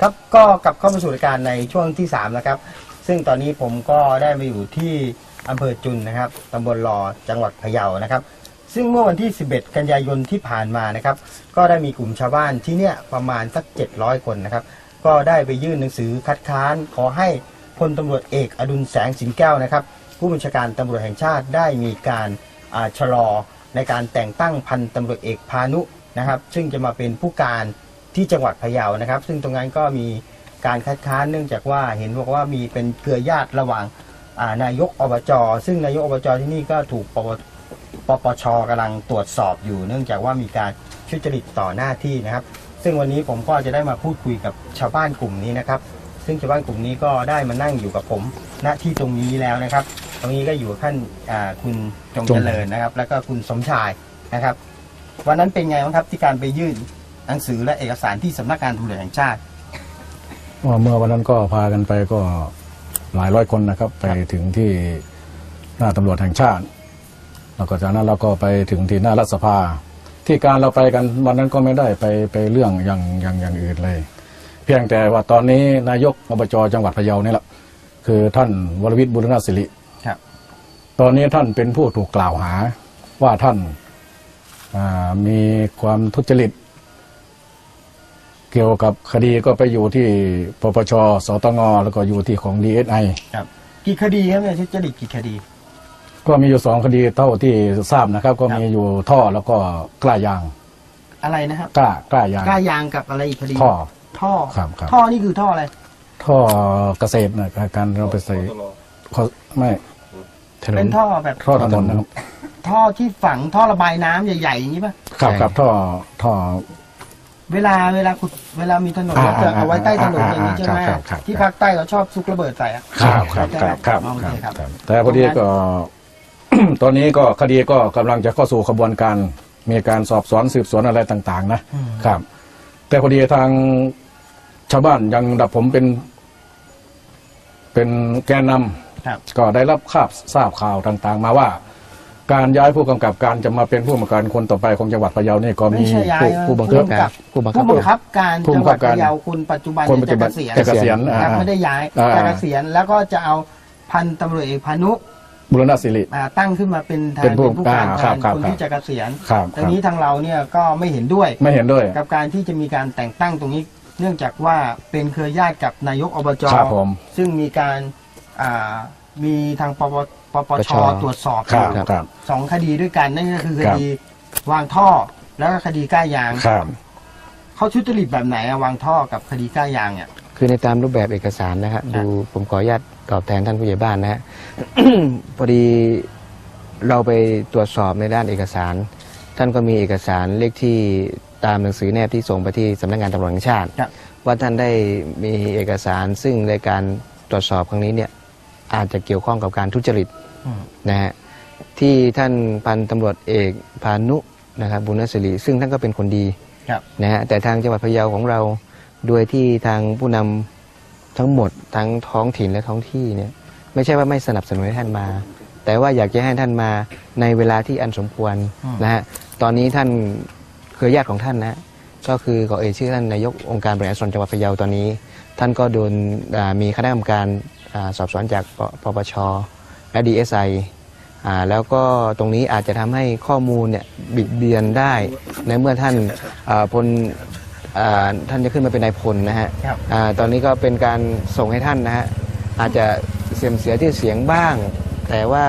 ครับก็กลับเข้ามาสู่รายการในช่วงที่3นะครับ ซึ่งตอนนี้ผมก็ได้มาอยู่ที่อำเภอจุนนะครับตำบลหลอจังหวัดพะเยานะครับ ซึ่งเมื่อวันที่ 11 กันยายนที่ผ่านมานะครับ ก็ได้มีกลุ่มชาวบ้านที่เนี่ยประมาณสัก 700 คนนะครับ ก็ได้ไปยื่นหนังสือคัดค้านขอให้พลตำรวจเอกอดุลแสงสิงแก้วนะครับ ผู้บัญชาการตำรวจแห่งชาติได้มีการอ่าชะลอในการแต่งตั้งพันตำรวจเอกพานุนะครับ ซึ่งจะมาเป็นผู้การ ที่จังหวัดพะเยานะครับ ซึ่งตรงนั้นก็มีการคัดค้านเนื่องจากว่าเห็นบอกว่ามีเป็นเครือญาติระหว่างานายกอบจ ซึ่งนายกอบจที่นี่ก็ถูกปปปชกำลังตรวจสอบอยู่ เนื่องจากว่ามีการทุจริตต่อหน้าที่นะครับ ซึ่งวันนี้ผมก็จะได้มาพูดคุยกับชาวบ้านกลุ่มนี้นะครับ ซึ่งชาวบ้านกลุ่มนี้ก็ได้มานั่งอยู่กับผมณที่ตรงนี้แล้วนะครับ ตรงนี้ก็อยู่กับท่านาคุณจงจงเจริญนะครับ แล้วก็คุณสมชายนะครับ วันนั้นเป็นไงบ้างครับที่การไปยื่น หนังสือและเอกสารที่สำนักงานตำรวจแห่งชาติว่าเมื่อวันนั้นก็พากันไปก็หลายร้อยคนนะครับ ไปถึงที่หน้าตำรวจแห่งชาติ แล้วก็จากนั้นเราก็ไปถึงที่หน้ารัฐสภา ที่การเราไปกันวันนั้นก็ไม่ได้ไปไปเรื่องอย่างอย่างอย่างอื่นเลย เพียงแต่ว่าตอนนี้นายกอบจจังหวัดพะเยานี่แหละคือท่านวรวิทย์บุรณศิริครับ ตอนนี้ท่านเป็นผู้ถูกกล่าวหาว่าท่านอ่ามีความทุจริต เกี่ยวกับคดีก็ไปอยู่ที่ปปช สตง แล้วก็อยู่ที่ของ DSI ครับกี่คดีครับเนี่ยทุจริตกี่คดี ก็มีอยู่สองคดีเท่าที่ทราบนะครับ ก็มีอยู่ท่อแล้วก็กล้ายาง อะไรนะครับกล้ากล้ายางกล้ายางกับอะไรอีกคดีท่อท่อครับครับท่อนี่คือท่ออะไร ท่อเกษตรนะการเราไปใส่ข้อไม่ถนเป็นนท่อแบบท่อถนนนะครับท่อที่ฝังท่อระบายน้ำใหญ่ๆอย่างนี้ป่ะครับครับท่อท่อ เวลาเวลาขุดเวลามีถนนอ่าแล้วจะเอาไว้ใต้ถนนอย่างนี้อ่าใช่ไหมครับครับ ที่ภาคใต้เขาชอบซุกระเบิดใส่อะครับครับใช่คไหมรับครับโอเคครับ ครับแต่พอดีก็ ตอนนี้ก็คดีก็กำลังจะเข้าสู่ขบวนการ มีการสอบสวนสืบสวนอะไรต่างๆ นะอืม ครับ แต่พอดีทางชาวบ้านยังดับผมเป็น เป็นแกนนำ ครับ ก็ได้รับทราบทราบข่าวต่างๆ มาว่า การย้ายผู้กำกับการจะมาเป็นผู้กำกับการคนต่อไปของจังหวัดพะเยานี่ก็ไม่มีใช่ย้ายผู้นะผู้บังคับการผู้บังคับผู้บังคับการผู้จับังงหคัวัดบการ พะเยาคุณปัจจุบันคนปัจจุบันจะเกษียณเกษียณนะครับอ่าไม่ได้ย้ายอ่า จะเกษียณแล้วก็จะเอาพันตำรวจเอกพานุบุรณศิริ อ่าตั้งขึ้นมาเป็นแทนเป็นผู้เป็นผู้การอ่าแทครับนครับคนครับที่จะเกษียณครับ ตรงนี้ทางเราเนี่ยก็ไม่เห็นด้วย ไม่เห็นด้วย กับการที่จะมีการแต่งตั้งตรงนี้ เนื่องจากว่าเป็นเครือญาติกับนายกอบจ ครับผมซึ่งมีการอ่ามีทางปป ปปชปชตรวจสอบครับอยู่ครับ สองคดีด้วยกันนั่นก็คือคครับ ดีวางท่อแล้วก็คดีก้ายางครับเขาทุจริตแบบไหนอะวางท่อกับคดีก้ายางเนี่ย คือในตามรูปแบบเอกสารนะฮะดูผมขออนุญาตตอบแทนท่านผู้ใหญ่บ้านนะฮะ พอดีเราไปตรวจสอบในด้านเอกสาร ท่านก็มีเอกสารเลขที่ตามหนังสือแนบที่ส่งไปที่สำนักงานตำรวจแห่งชาติ ครับ ว่าท่านได้มีเอกสารซึ่งในการตรวจสอบครั้งนี้เนี่ย อาจจะเกี่ยวข้องกับการทุจริตอืมนะฮะที่ท่านพันตำรวจเอกพานุนะครับบุญนศิริซึ่งท่านก็เป็นคนดีครับนะฮะแต่ทางจังหวัดพะเยาของเราโดยที่ทางผู้นำทั้งหมดทั้งท้องถิ่นและท้องที่เนี่ยไม่ใช่ว่าไม่สนับสนุนให้ท่านมา แต่ว่าอยากจะให้ท่านมาในเวลาที่อันสมควรอืมนะฮะตอนนี้ท่านเครือญาติของท่านนะก็คือขอเอ่ยชื่อท่านนายกองค์การบริหารส่วนจังหวัดพะเยาตอนนี้ ท่านก็โดนอ่ามีคณะกรรมการอ่า สอบสวนจากปปปชและดีเอสไออ่าแล้วก็ตรงนี้อาจจะทำให้ข้อมูลเนี่ยบิดเบือนได้ ในเมื่อท่านอ่าพลอ่าท่านจะขึ้นมาเป็นนายพลนะฮะครับอ่าตอนนี้ก็เป็นการส่งให้ท่านนะฮะอาจจะเสียมเสียที่เสียงบ้าง แต่ว่า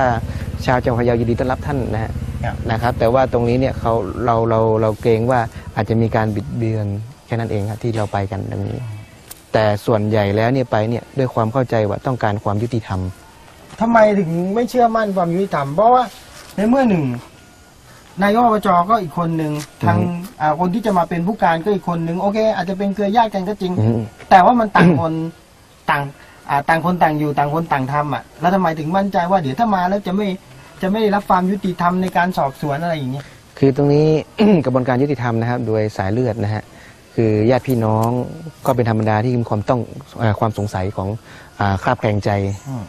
ชาวจังหวัดพะเยายินดีต้อนรับท่านนะฮะครับนะครับ แต่ว่าตรงนี้เนี่ยเขาเราเราเราเกรงว่าอาจจะมีการบิดเบือนแค่นั้นเองครับที่เราไปกันตรงนี้ แต่ส่วนใหญ่แล้วเนี่ยไปเนี่ยด้วยความเข้าใจว่าต้องการความยุติธรรม ทำไมถึงไม่เชื่อมั่นความยุติธรรม เพราะว่าในเมื่อหนึ่งนายกอบจก็อีกคนหนึ่งทางอ่าคนที่จะมาเป็นผู้การก็อีกคนหนึ่งโอเค อาจจะเป็นเครือญาติกันก็จริง อืม แต่ว่ามันต่างคนต่างอ่าต่างคนต่างอยู่ต่างคนต่างทำอะ แล้วทำไมถึงมั่นใจว่าเดี๋ยวถ้ามาแล้วจะไม่จะไม่ได้รับความยุติธรรมในการสอบสวนอะไรอย่างเงี้ย คือตรงนี้ กระบวนการยุติธรรมนะครับ โดยสายเลือดนะฮะ คือญาติพี่น้องก็เป็นธรรมดาที่มีความต้องเออความสงสัยของอาคราบแคลงใจอืม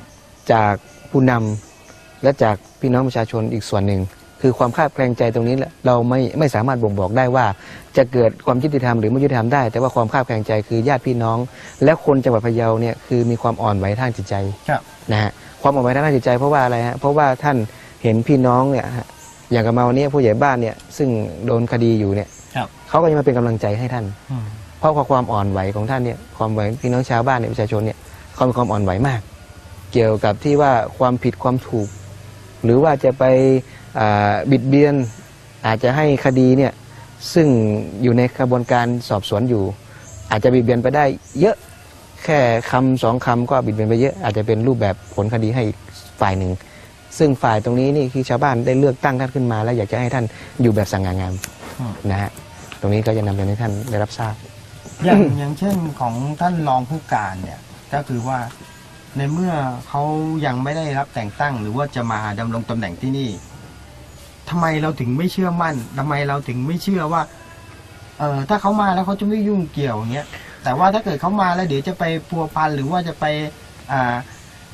จากผู้นำและจากพี่น้องประชาชนอีกส่วนหนึ่ง คือความคลาดแคลงใจตรงนี้แหละเราไม่ไม่สามารถบ่งบอกได้ว่า จะเกิดความยุติธรรมหรือไม่ยุติธรรมได้ แต่ว่าความคลาดแคลงใจคือญาติพี่น้อง และคนจังหวัดพะเยาเนี่ยคือมีความอ่อนไหวทางจิตใจครับนะฮะความอ่อนไหวทางด้านจิตใจเพราะว่าอะไรฮะเพราะว่าท่านเห็นพี่น้องเนี่ยฮะอย่างกับมาวันนี้ผู้ใหญ่บ้านเนี่ยซึ่งโดนคดีอยู่เนี่ยครับ เขาก็ยังมาเป็นกำลังใจให้ท่านอืมเพราะความอ่อนไหวของท่านเนี่ยความไหวพี่น้องชาวบ้านเนี่ยประชาชนเนี่ยเขามีความอ่อนไหวมาก เกี่ยวกับที่ว่าความผิดความถูก หรือว่าจะไปอ่าบิดเบียนอาจจะให้คดีเนี่ยซึ่งอยู่ในกระบวนการสอบสวนอยู่ อาจจะบิดเบียนไปได้เยอะแค่คำสองคำก็บิดเบียนไปเยอะอาจจะเป็นรูปแบบผลคดีให้อีกฝ่ายหนึ่ง ซึ่งฝ่ายตรงนี้นี่คือชาวบ้านได้เลือกตั้งท่านขึ้นมา แล้วอยากจะให้ท่านอยู่แบบสง่างามอืมนะฮะ ตรงนี้ก็จะนำเรียนให้ท่านได้รับทราบ อย่างอย่างเช่นของท่านรองผู้การเนี่ยก็คือว่าในเมื่อเขายังไม่ได้รับแต่งตั้ง หรือว่าจะมาดำรงตำแหน่งที่นี่ทำไมเราถึงไม่เชื่อมั่นทำไมเราถึงไม่เชื่อว่า เออถ้าเขามาแล้วเขาจะไม่ยุ่งเกี่ยวอย่างเงี้ยแต่ว่าถ้าเกิดเขามาแล้วเดี๋ยวจะไปพัวพันหรือว่าจะไปอ่า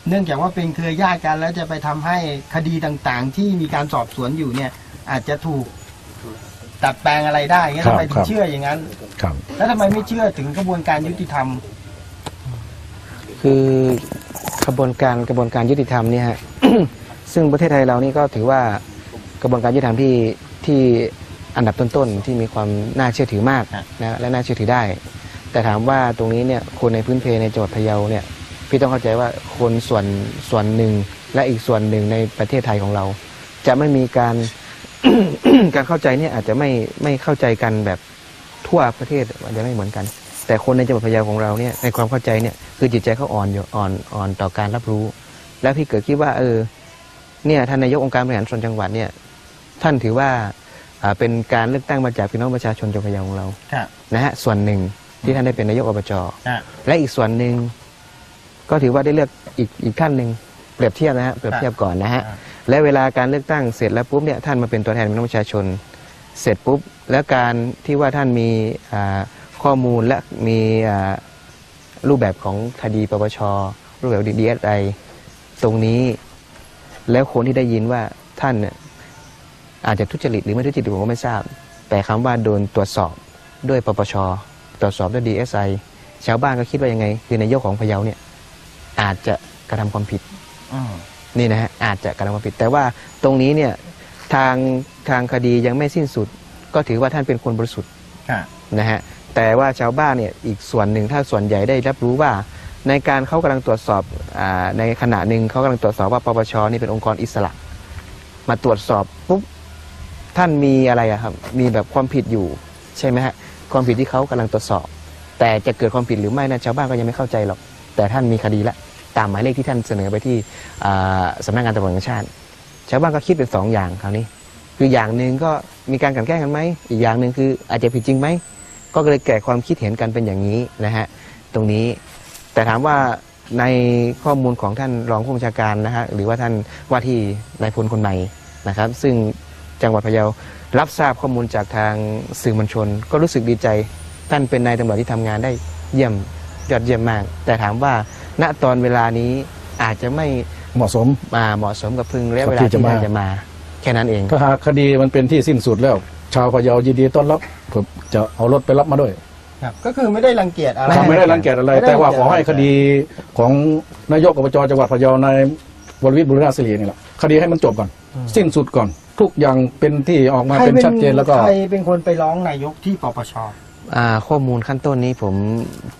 เนื่องจากว่าเป็นเครือญาติกันแล้วจะไปทำให้คดีต่างๆ ที่มีการสอบสวนอยู่เนี่ย อาจจะถูก ตัดแปลงอะไรได้เงี้ยครับทำไมถึครังบ เชื่ออย่างนั้น ครับ แล้วทำไมไม่เชื่อถึงกระบวนการยุติธรรม คือกระบวนการกระบวนการยุติธรรมเนี่ยฮะ ซึ่งประเทศไทยเรานี่ก็ถือว่ากระบวนการยุติธรรมที่ที่อันดับต้นๆที่มีความน่าเชื่อถือมากครับนะและน่าเชื่อถือได้ แต่ถามว่าตรงนี้เนี่ยคนในพื้นเพในจังหวัดพะเยาเนี่ยพี่ต้องเข้าใจว่าคนส่วนส่วนหนึ่งและอีกส่วนหนึ่งในประเทศไทยของเรา จะไม่มีการ การเข้าใจเนี่ยอาจจะไม่ไม่เข้าใจกันแบบทั่วประเทศอาจจะไม่เหมือนกัน แต่คนในจังหวัดพะเยาของเราเนี่ยในความเข้าใจเนี่ยคือจิตใจเขาอ่อนอยู่อ่อนอ่อนต่อการรับรู้ แล้วพี่เกิดคิดว่า เออเนี่ยท่านนายกองค์การบริหารส่วนจังหวัดเนี่ยท่านถือว่าอ่าเป็นการเลือกตั้งมาจากพี่น้องประชาชนจังหวัดพะเยาของเราครับนะฮะส่วนหนึ่งที่ท่านได้เป็นนายกอบจอะและอีกส่วนหนึ่งก็ถือว่าได้เลือกอีกอีกท่านหนึ่งเปรียบเทียบนะฮะเปรียบเทียบก่อนนะฮะอะ และเวลาการเลือกตั้งเสร็จแล้วปุ๊บเนี่ยท่านมาเป็นตัวแทนพี่น้องประชาชน เสร็จปุ๊บแล้วการที่ว่าท่านมีข้อมูลและมีรูปแบบของคดีปปชรูปแบบดีเอสไอตรงนี้ แล้วคนที่ได้ยินว่าท่านเนี่ยอาจจะทุจริตหรือไม่ทุจริตผมก็ไม่ทราบ แต่คำว่าโดนตรวจสอบด้วยปปชตรวจสอบด้วยดีเอสไอชาวบ้านก็คิดว่ายังไง คือนายกของพะเยาเนี่ยอาจจะกระทำความผิดอ นี่นะฮะอาจจะกระทำความผิด แต่ว่าตรงนี้เนี่ยทางทางคดียังไม่สิ้นสุด ก็ถือว่าท่านเป็นคนบริสุทธิ์ค่ะนะฮะแต่ว่าชาวบ้านเนี่ยอีกส่วนหนึ่งถ้าส่วนใหญ่ได้รับรู้ว่า ในการเขากำลังตรวจสอบอาในขณะหนึ่งเขากำลังตรวจสอบว่าปปชนี่เป็นองค์กรอิสระ มาตรวจสอบปุ๊บท่านมีอะไรอะครับมีแบบความผิดอยู่ใช่ไหมฮะความผิดที่เขากำลังตรวจสอบ แต่จะเกิดความผิดหรือไม่นะชาวบ้านก็ยังไม่เข้าใจหรอกแต่ท่านมีคดีละ ตามหมายเลขที่ท่านเสนอไปที่อ่าสำนักงานตำรวจแห่งชาติ ชาวบ้านก็คิดเป็นสองอย่างคราวนี้ คืออย่างหนึ่งก็มีการกันแกล้งกันไหม อีกอย่างหนึ่งคืออาจจะผิดจริงไหม ก็เลยแก่ความคิดเห็นกันเป็นอย่างนี้นะฮะ ตรงนี้ แต่ถามว่าในข้อมูลของท่านรองผู้บัญชาการนะฮะ หรือว่าท่านว่าที่นายพลคนใหม่นะครับ ซึ่งจังหวัดพะเยารับทราบข้อมูลจากทางสื่อมวลชน ก็รู้สึกดีใจ ท่านเป็นนายตำรวจที่ทำงานได้เยี่ยมยอดเยี่ยมมาก แต่ถามว่า ณตอนเวลานี้อาจจะไม่เหมาะสม มาเหมาะสมกับพึงและกับเวลาที่ที่จะมาท่านจะมา แค่นั้นเองถ้าหากคดีมันเป็นที่สิ้นสุดแล้ว ชาวพะเยายินดีต้อนรับผมจะเอารถไปรับมาด้วยครับก็คือไม่ได้รังเกียจอะไรทำไม่ได้รังเกียจอะไรไม่ได้แต่ว่ารังเกียจขอให้คดีของนายกอบจจังหวัดพะเยาในยวรวิทย์บุรณศิรินี่แหละคดีให้มันจบก่อน สิ้นสุดก่อน ทุกอย่างเป็นที่ออกมาใครเป็นชัดเจนแล้วก็ใครเป็นคนไปร้องนายกที่ปปช อ่าข้อมูลขั้นต้นนี้ผม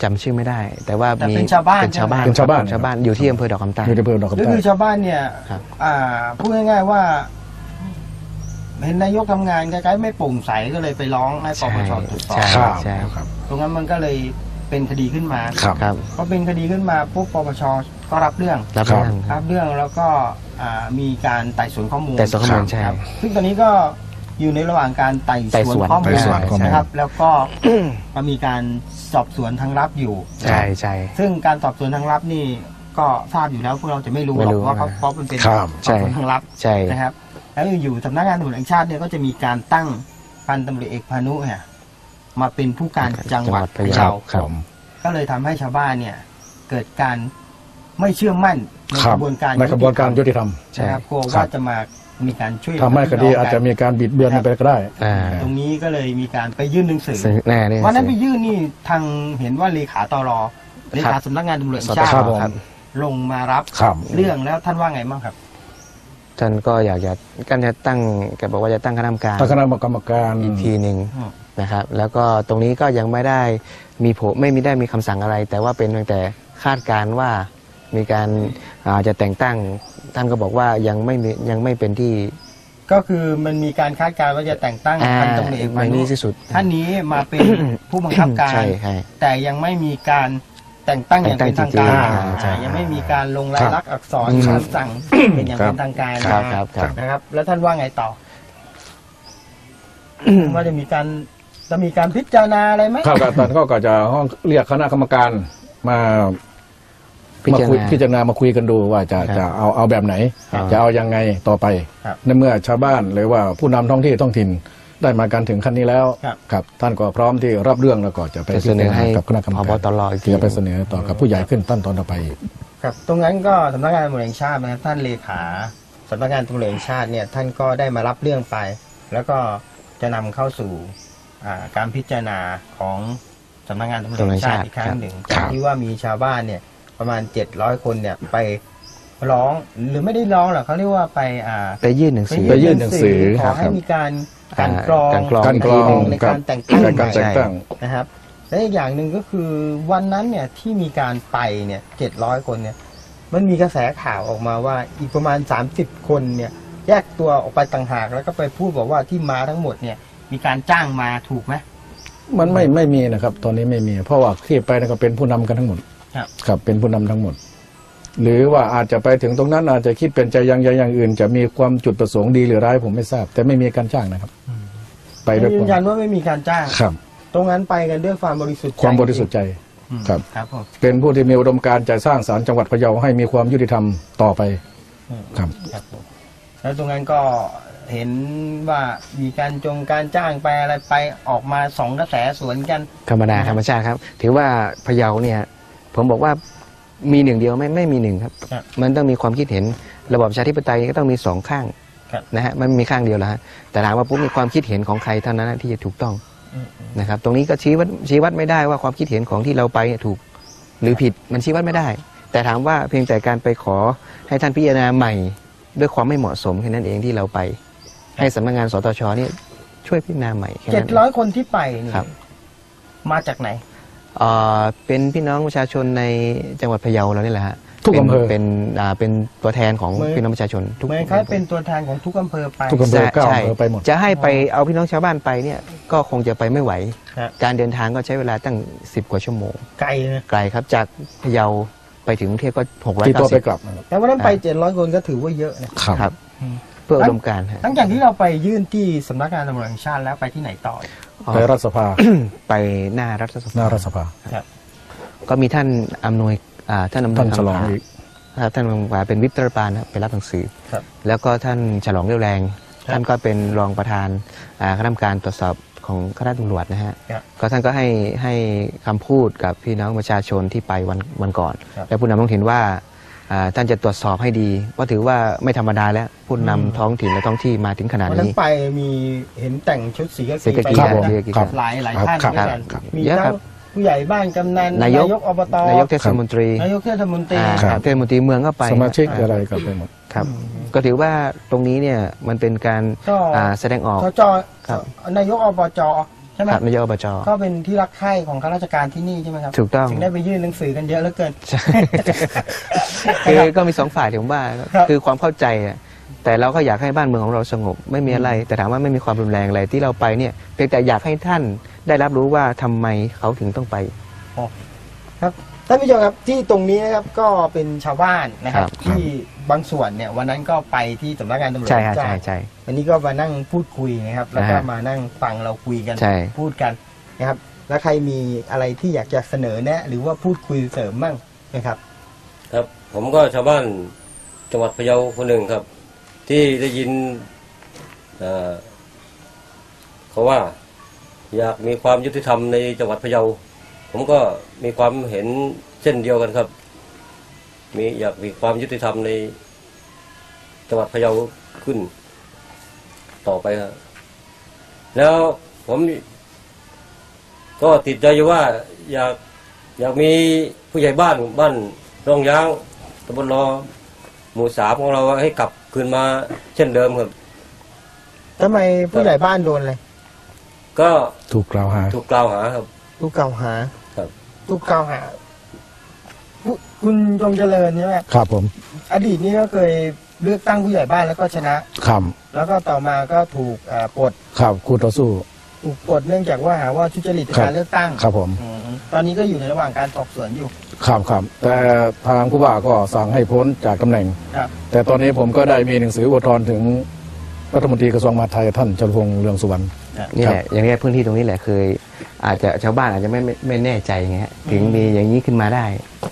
จำชื่อไม่ได้ แต่ว่าแต่มีเป็นชาวบ้านเป็นชาวบ้านเป็นชาวบ้าน ชาวบ้านอยู่ที่อำเภอดอกคำใต้ อยู่ในอำเภอดอกก็คำใต้ คือชาวบ้านเนี่ยครับ อ่าพูดง่ายๆว่า เห็นนายกทำงานคล้ายๆไม่โปร่งใสก็เลยไปร้องให้ปปชตรวจสอบใช่ครับ ใช่ครับตรงนั้นมันก็เลยเป็นคดีขึ้นมาครับ ครับพอเป็นคดีขึ้นมาปุ๊บปปชก็รับเรื่อง รับครับเรื่องครัรับ บเรื่องแล้วก็อ่ามีการไต่สวนข้อมูลแต่สองข้อมูลใช่ ครับซึ่งตอนนี้ก็ อยู่ในระหว่างการไต่ไต่สสววนนข้อมูไต่ลสวนข้อมูล นะครับ แล้วก็ก็มีการสอบสวนทางลับอยู่ ใช่ใช่ ซึ่งการสอบสวนทางลับนี่ก็ทราบอยู่แล้วพวกเราจะไม่รู้หรไม่อกรู้ว่าเขานะเพราะมันเป็นครับสอบสวนทางลับใช่ นะครับ แล้วอยู่ๆสำนักงานตำรวจแห่งชาติเนี่ยก็จะมีการตั้งพันตำรวจเอกพานุเนี่ยมาเป็นผู้การจังหวัดพะเยา ครับ ก็เลยทำให้ชาวบ้านเนี่ย เกิดการไม่เชื่อมั่นในครักบระบวนการในกระบวนการยุติธรรม ใช่ นะครับกลัวครัว่าบ จะมา มีการช่วยทำให้คดีอาจจะมีการบิดเบือนไปก็ได้ อ่าตรงนี้ก็เลยมีการไปยื่นหนังสือซึ่งแน่เนี่ย วันนั้นไปยื่นนี่ทางเห็นว่าเลขาตรเลครัขาบสำนักงานตำรวจแห่งสตชาติชครับผมครับลงมารับครับ เรื่องแล้วท่านว่าไงบ้างครับ ท่านก็อยากจะกันจะตั้งแกบอกว่าจะตั้งคณะกรรมการ ตั้งคณะกรรมการอีกทีหนึ่งอืม นะครับ แล้วก็ตรงนี้ก็ยังไม่ได้มีโผไม่มีได้มีคำสั่งอะไร แต่ว่าเป็นเพียงแต่คาดการณ์ว่ามีการอาจะแต่งตั้ง ท่านก็บอกว่ายังไม่มียังไม่เป็นที่ ก็คือมันมีการคาดการณ์ว่าจะแต่งตั้งอ่าพันตำรวจเอกไม่มานุนี่ที่สุด ท่านนี้มาเป็น ผู้บังคับการ ใช่ใช่แต่ยังไม่มีการแต่งตั้งอย่างเป็นทางการแต่งตั้งจริงๆอ่ายังไม่มีการลงลายลักษณ์อักษรครับคำสั่งเป็นอย่างเป็นทางการครับนะครับครับ นะครับ แล้วท่านว่าไงต่อ ว่าจะมีการจะมีการพิจารณาอะไรไหม ข้าวการตันก็จะห้องเรียกคณะกรรมการมา พิมาจารคุยณา พิจารณามาคุยกันดูว่าจะครับจะเอาเอาแบบไหน ครับจะเอายังไงต่อไป ครับในเมื่อชาวบ้านหรือว่าผู้นำท้องที่ท้องถิ่นได้มากันถึงขั้นนี้แล้วครับ ครับท่านก็พร้อมที่รับเรื่องแล้วก็จะไปจะเสนอให้กับคณะกรรมพบการตรอีกที ที่จะไปเสนอต่อกับผู้ใหญ่ขึ้นต้นตอนต่อไปอีกครับตรงนั้นก็สำนักงานตำรวจแห่งชาตินะครับท่านเลขาสำนักงานตำรวจแห่งชาติเนี่ยท่านก็ได้มารับเรื่องไป แล้วก็จะนำเข้าสู่อ่าการพิจารณาของสำนักงานตำรวจแห่งชาติอีกครั้งหนึ่งครัจากบที่ว่ามีชาวบ้านเนี่ย ประมาณ 700 คนเนี่ยไปร้องหรือไม่ได้ร้องหรอกเขาเรียกว่าไปอ่าไปยื่นหนังสือ ไปยื่นหนังสือขอให้มีการการกรองการกรองการกรองในครักาบรแต่งตั้งในการแต่งตั้งนะครับ และอีกอย่างหนึ่งก็คือวันนั้นเนี่ยที่มีการไปเนี่ยเจ็ดร้อยคนเนี่ยมันมีกระแสข่าวออกมาว่าอีกประมาณ 30 คนเนี่ยแยกตัวออกไปต่างหากแล้วก็ไปพูดบอกว่าที่มาทั้งหมดเนี่ยมีการจ้างมาถูกไหมมันไม่ไม่มีนะครับ ตอนนี้ไม่มี เพราะว่าที่ไปนั่นก็เป็นผู้นำกันทั้งหมด ครับ ครับเป็นผู้นำทั้งหมด หรือว่าอาจจะไปถึงตรงนั้นอาจจะคิดเป็นใจยังอย่างอย่างอื่น จะมีความจุดประสงค์ดีหรือร้ายผมไม่ทราบ แต่ไม่มีการจ้างนะครับ ไปด้วยยืคนวามยันว่าไม่มีการจ้างครับ ตรงนั้นไปกันด้วยความบริสุทธิ์ใจความบริสุทธิ์ใจอืมครับครับผมเป็นผู้ที่มีอุดมการณ์จะสร้างสารจังหวัดพะเยาให้มีความยุติธรรมต่อไปอืมครับครับผมแล้วตรงนั้นก็เห็นว่ามีการจงการจ้างไปอะไรไปออกมาสองกระแสสวนกันธรรมดาธรรมชาติครับ ถือว่าพะเยาเนี่ย ผมบอกว่ามีหนึ่งเดียวไม่ไม่มีหนึ่งครับ ครับมันต้องมีความคิดเห็นระบอบประชาธิปไตยก็ต้องมีสองข้างครับ นะฮะมันไม่มีข้างเดียวแล้วฮะแต่ถามว่าปุ๊บมีความคิดเห็นของใครเท่านั้นนะที่จะถูกต้องอืมนะครับ ตรงนี้ก็ชี้วัดชี้วัดไม่ได้ว่าความคิดเห็นของที่เราไปเนี่ยถูก หรือผิดมันชี้วัดไม่ได้ แต่ถามว่าเพียงแต่การไปขอให้ท่านพิจารณาใหม่ ด้วยความไม่เหมาะสมแค่นั้นเองที่เราไป ให้สำนักงานสตชเนี่ยช่วยพิจารณาใหม่แค่เจ็นั้ดนร้อยคนที่ไปนี่ครับ มาจากไหน เอ่อเป็นพี่น้องประชาชนในจังหวัดพะเยาเรานี่แหละฮะทุกอำเภอ เป็นเป็นอ่าเป็นตัวแทนของเหมือน พี่น้องประชาชนทุกเหมือนคล้ายเป็นตัวแทนของทุกอำเภอไป ทุกอำเภอใช่เก้าใช่อำเภอไปหมด จะให้ไปเอาพี่น้องชาวบ้านไปเนี่ยก็คงจะไปไม่ไหวครับการเดินทางก็ใช้เวลาตั้ง 10 กว่าชั่วโมง ไกลนะไกลครับจากพะเยาไปถึงกรุงเทพก็ที่ตัวไป690กลับนะครับแต่วันนั้นไปเจ็ดร้อยคนก็ถือว่าเยอะนะ ครับครับอืมเพื่ออุดมการณ์ฮะ หลังจากที่เราไปยื่นที่สำนักงานตำรวจแห่งชาติแล้วไปที่ไหนต่ออ๋อ ไปรัฐสภา ไปหน้ารัฐสหน้าภารัฐสภาก็มีท่านอำนวยอ่าท่านอำนวท่ายนฉลองคำผาอีก ครับท่านมาเป็นวิปรัฐบาลนะครับไปรับหนังสือ ครับ แล้วก็ท่านฉลองเรียวแรง ครับท่านก็เป็นรองประธานอ่าคณะกรรมการตรวจสอบของคณะตำรวจนะฮะครับก็ท่านก็ให้ให้คำพูดกับพี่น้องประชาชนที่ไปวันวันก่อน ครับ และผู้นำท้องถิ่นว่าอ่า ท่านจะตรวจสอบให้ดีว่าถือว่าไม่ธรรมดาแล้วผู้นำท้องถิ่นและท้องที่มาถึงขนาดวันนั้นี้นไปมีเห็นแต่งชุดสีกาสีกีกาไปกีครับกันผมนะสีกากีครับหลายหลายท่านครับด้วยกันครับมีเยอะทั้ครังบผู้ใหญ่บ้านกำนันนายก อบตนายกเทศมนตรีนายกเทศมนตรี อ่าครับ เทศมนตรีเมืองก็ไปสมาชิกอะไรก็ไปหมด ครับ ก็ถือว่าตรงนี้เนี่ยมันเป็นการก็ อ่าแสดงออก สจครับ นายกอบจใช่ไหมครับนายกอบจก็เป็นที่รักใคร่ของข้าราชการที่นี่ใช่ไหมครับถูกต้องถึงได้ไปยื่นหนังสือกันเยอะเหลือเกินใช่คือก็มีสองฝ่ายที่ผมว่าครับคือความเข้าใจอะแต่เราก็อยากให้บ้านเมืองของเราสงบ ไม่มีอะไร แต่ถามว่าไม่มีความรุนแรงอะไรที่เราไปเนี่ยเพียงแต่อยากให้ท่านได้รับรู้ว่าทำไมเขาถึงต้องไปครับ ท่านผู้ชมครับที่ตรงนี้นะครับก็เป็นชาวบ้านนะครับ ครับที่บางส่วนเนี่ยวันนั้นก็ไปที่สำนักงานตำรวจใช่แห่ฮะงชาใช่ติใช่วันนี้ก็มานั่งพูดคุยนะครับ แล้วก็อ่าฮะมานั่งฟังเราคุยกันใช่ พูดกันนะครับ แล้วใครมีอะไรที่อยากจะเสนอแนะ หรือว่าพูดคุยเสริมมั่งนะครับ ครับ ผมก็ชาวบ้านจังหวัดพะเยาคนหนึ่งครับ ที่ได้ยินเอ่อเขาว่า อยากมีความยุติธรรมในจังหวัดพะเยา ผมก็มีความเห็นเช่นเดียวกันครับ มีอยากมีความยุติธรรมในจังหวัดพะเยาขึ้น ต่อไปครับแล้วผมก็ติดใจอยู่ว่าอยากอยากมีผู้ใหญ่บ้านบ้านร่องยางตำบลรอหมู่สามของเราให้กลับคืนมาเช่นเดิมครับทำไมผู้ใหญ่บ้านโดนเลยก็ถูกกล่าวหา ถูกกล่าวหาครับ ถูกกล่าวหาครับ ถูกกล่าวหาผู้คุณจงเจริญใช่ไหมครับผมอดีตนี้ก็เคยเลือกตั้งผู้ใหญ่บ้านแล้วก็ชนะ ครับแล้วก็ต่อมาก็ถูกอ่าปลดครับคู่ต่อสู้ ถูกปลดเนื่องจากว่าหาว่าทุจริตในครับ การเลือกตั้งครับผม อืมตอนนี้ก็อยู่ในระหว่างการสอบสวนอยู่ครับครับ แต่ทางผู้ว่าก็สั่งให้พ้นจากตำแหน่ง ครับ แต่ตอนนี้ผมก็ได้มีหนังสืออุทธรณ์ถึงรัฐมนตรีกระทรวงมหาดไทยท่านจตุพงษ์เรืองสุวรรณ นี่แหละอย่างนี้พื้นที่ตรงนี้แหละเคย อาจจะชาวบ้านอาจจะไม่ไม่ไม่แน่ใจไงฮะถึงมีอย่างนี้ขึ้นมาได้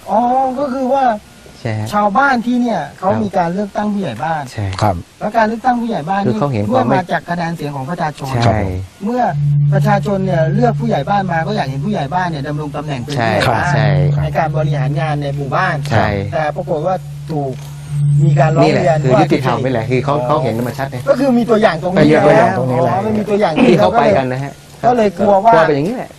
อ๋อก็คือว่าใช่ฮะ ชาวบ้านที่เนี่ยเขาครับมีการเลือกตั้งผู้ใหญ่บ้าน ใช่ ครับ แล้วการเลือกตั้งผู้ใหญ่บ้านคือนี่เขาเห็นคเมื่วาอมไม่ มาจากคะแนนเสียงของประชาชน ใช่ เมื่อประชาชนเนี่ยเลือกผู้ใหญ่บ้านมาก็อยากเห็นผู้ใหญ่บ้านเนี่ยดำรงตำแหน่งเป็นใช่ผู้ใหญ่บ้านใช่ในการบริหารงานในหมู่บ้าน ใช่ แต่ปรากฏว่าถูก มีการร้องนี่แหละเรียนคือว่ายุติธรรมนี่แหละคือเขาเขาเห็นมาชัดเลย ก็คือมีตัวอย่างตรงนี้มีตัวอย่างแล้วตรงนี้อ๋แหละอไม่มีตัวอย่างที่เขาแล้วไปลยกันนะฮะก็เลยกลัวว่ากลัวเป็นอย่างนี้แหละ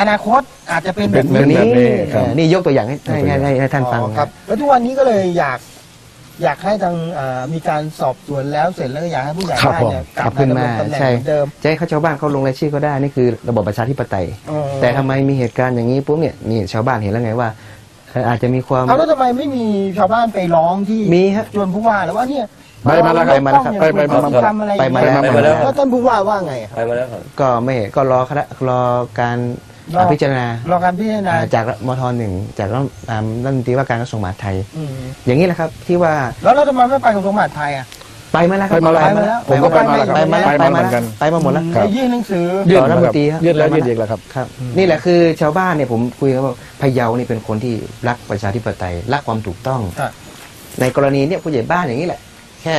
อนาคตอาจจะเป็นแบเป็บนนี้แบบนี้ครับ เออนี่ยกตัวอย่างให้ให้ให้ให้ให้ท่านฟังอ๋อครับ แล้วทุกวันนี้ก็เลยอยาก อยากให้ทางเอ่อมีการสอบสวนแล้วเสร็จแล้วก็อยากให้ผู้ใหญ่ครับบ้านเนี่ยผมกลับครับขึ้มานดำรมางตำแหน่งใช่เหมือนเดิมจะให้เขาชาวบ้านเขาลงรายชื่อก็ได้นี่คือระบบประชาธิปไตยเออแต่ทำไมมีเหตุการณ์อย่างนี้ปุ๊บเนี่ยนี่ชาวบ้านเห็นแล้วไงว่า เอ่ออาจจะมีความ เอาแล้วทำไมไม่มีชาวบ้านไปร้องที่มีฮะ จวนผู้ว่าหรือว่าเนี่ยไปมาแล้วครับไปมาแล้วครับต้องอย่างไปมาถูกทำอะไรไปมาแล้วอย่งไปมาแล้ว แล้วท่านผู้ว่าว่าไงครับ ไปมาแล้วครับ ก็ไม่ก็รอคณะรอการรอ พิจารณารอการพิจารณาอ่าจากมทหนึ่งจากรัฐอ่ารัฐมนตรีว่าการกระทรวงมหาดไทย อืมอย่างนี้แหละครับที่ว่า แล้วเราทำไมไม่ไปกับสมบัติไทยอะ ไปมาแล้วครับไปมาแล้วไปมาแล้ว ผมก็ไปมาแล้วครับไปมาแล้วไปไปมาเหมามือนแล้กัวนไปมาหมดแล้วครับ ไปยื่นหนังสือยื่นต่อรัฐแล้วมคนรับตรีครับยื่นแล้วไปมายื่นอีกแล้วครับ ครับ นี่แหละคือชาวบ้านเนี่ยผมคุยกันว่าพะเยานี่เป็นคนที่รักประชาธิปไตยรักความถูกต้องครับในกรณีเนี่ยผู้ใหญ่บ้านอย่างนี้แหละ แค่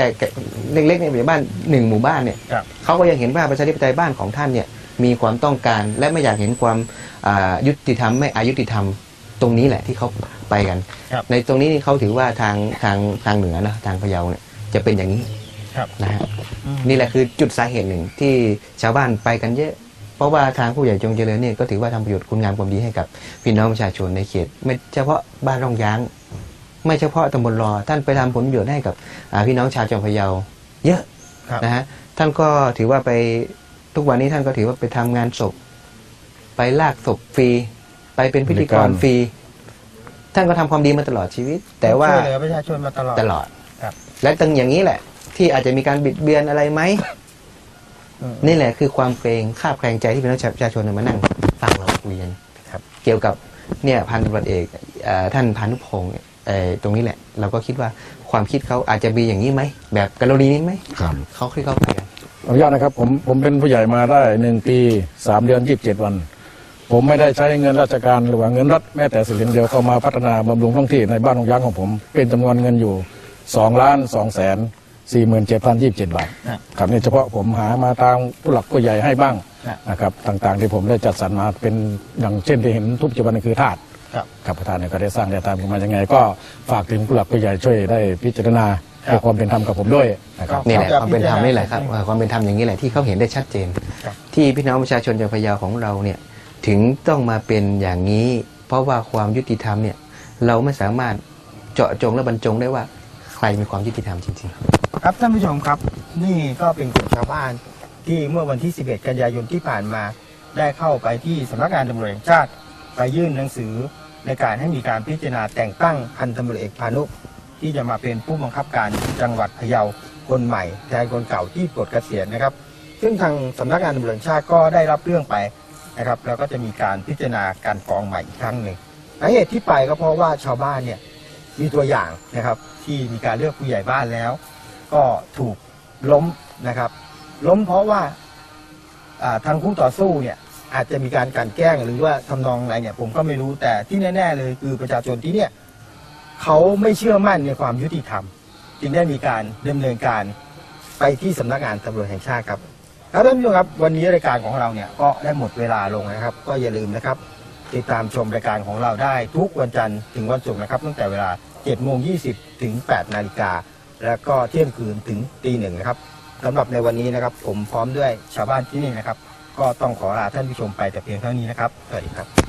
เล็กๆในผู้ใหญ่บ้านหนึ่งหมู่บ้านเนี่ยครับเขาก็ยังเห็นว่าประชาธิปไตยบ้านของท่านเนี่ยมีความต้องการและไม่อยากเห็นความอ่ายุติธรรมไม่อายุติธรรมตรงนี้แหละที่เขาไปกันครับในตรงนี้นี่เขาถือว่าทางทางทางเหนือนะทางพะเยาเนี่ยจะเป็นอย่างนี้ ครับนะฮะอืมนี่แหละคือจุดสาเหตุหนึ่งที่ชาวบ้านไปกันเยอะ เพราะว่าทางผู้ใหญ่จงเจริญเนี่ยก็ถือว่าทำประโยชน์คุณงามความดีให้กับพี่น้องประชาชนในเขต ไม่เฉพาะบ้านร่องยาง ไม่เฉพาะตำบลรอ ท่านไปทำผลประโยชน์ให้กับอ่าพี่น้องชาวจังหวัดพะเยาเยอะครับนะฮะท่านก็ถือว่าไปทุกวันนี้ท่านก็ถือว่าไปทำงานศพ ไปลากศพฟรี ไปเป็นพิธีกรฟรี ท่านก็ทำความดีมาตลอดชีวิต แต่ว่า ช่วยเหลือประชาชนมาตลอด ตลอด ครับ และตึงอย่างนี้แหละ ที่อาจจะมีการบิดเบือนอะไรไหมอืมนี่แหละคือความเกรงคาบแคลงใจที่พี่น้องประชาชนมานั่งฟังเราคุยกันครับเกี่ยวกับเนี่ยพันตำรวจเอกเอ่อท่านพานุพงศ์เนี่ยเอ่อตรงนี้แหละ เราก็คิดว่าความคิดเขาอาจจะมีอย่างนี้ไหมแบบกรณีนี้ไหมครับเขาคิดเข้าไปกันอนุญาตนะครับผมผมเป็นผู้ใหญ่มาได้หนึ่งปีสามเดือนยี่สิบเจ็ดวัน ผมไม่ได้ใช้เงินราชการหรือว่าเงินรัฐแม้แต่สิรินเดียวเข้ามาพัฒนาบำรุงท้องที่ในบ้านของยางของผม เป็นจำนวนเงินอยู่สองล้านสองแสน สี่หมื่นเจ็ดพันยี่สิบเจ็ดบาทครับครับนี่เฉพาะผมหามาตามผู้หลักผู้ใหญ่ให้บ้างครับ นะครับต่างๆที่ผมได้จัดสรรมาเป็นอย่างเช่นที่เห็นทุกปัจจุบันนคือถาดครับกับประธานเนี่ยก็ได้สร้างได้ตามกันมายังไง ก็ฝากถึงผู้หลักผู้ใหญ่ช่วยได้พิจารณาให้ความเป็นธรรมกับผมด้วยนะครับ นี่แหละครับความเป็นธรรมนี่แหละครับเอ่อความเป็นธรรมอย่างนี้แหละที่เขาเห็นได้ชัดเจน ครับ ที่พี่น้องประชาชนจังหวัดพะเยาของเราเนี่ยถึงต้องมาเป็นอย่างนี้ เพราะว่าความยุติธรรมเนี่ยเราไม่สามารถเจาะจงและบรรจงได้ว่า ใครมีความยุติธรรมจริง ครับท่านผู้ชมครับ นี่ก็เป็นกลุ่มชาวบ้านที่เมื่อวันที่ 11 กันยายนที่ผ่านมาได้เข้าไปที่สำนักงานตำรวจแห่งชาติไปยื่นหนังสือในการให้มีการพิจารณาแต่งตั้งพันตำรวจเอกพานุที่จะมาเป็นผู้บังคับการจังหวัดพะเยาคนใหม่แทนคนเก่าที่ปลดเกษียณนะครับ ซึ่งทางสำนักงานตำรวจแห่งชาติก็ได้รับเรื่องไปนะครับแล้วก็จะมีการพิจารณาการฟ้องใหม่อีกครั้งหนึ่งสาเหตุที่ไปก็เพราะว่าชาวบ้านเนี่ย มีตัวอย่างนะครับที่มีการเลือกผู้ใหญ่บ้านแล้ว ก็ถูกล้มนะครับ ล้มเพราะว่าทางคู่ต่อสู้เนี่ยอาจจะมีการกันแกล้งหรือว่าทำนองอะไรเนี่ยผมก็ไม่รู้แต่ที่แน่ ๆ เลยคือประชาชนที่เนี่ยเขาไม่เชื่อมั่นในความยุติธรรม จึงได้มีการดำเนินการไปที่สำนักงานตำรวจแห่งชาติครับครับท่านผู้ชมครับวันนี้รายการของเราเนี่ยก็ได้หมดเวลาลงนะครับ ก็อย่าลืมนะครับ ติดตามชมรายการของเราได้ทุกวันจันทร์ถึงวันศุกร์นะครับ ตั้งแต่เวลา7โมง20 ถึง 8 นาฬิกา แล้วก็เที่ยงคืนถึงตีหนึ่งนะครับสำหรับในวันนี้นะครับ ผมพร้อมด้วยชาวบ้านที่นี่นะครับ ก็ต้องขอลาท่านผู้ชมไปแต่เพียงเท่านี้นะครับ สวัสดีครับ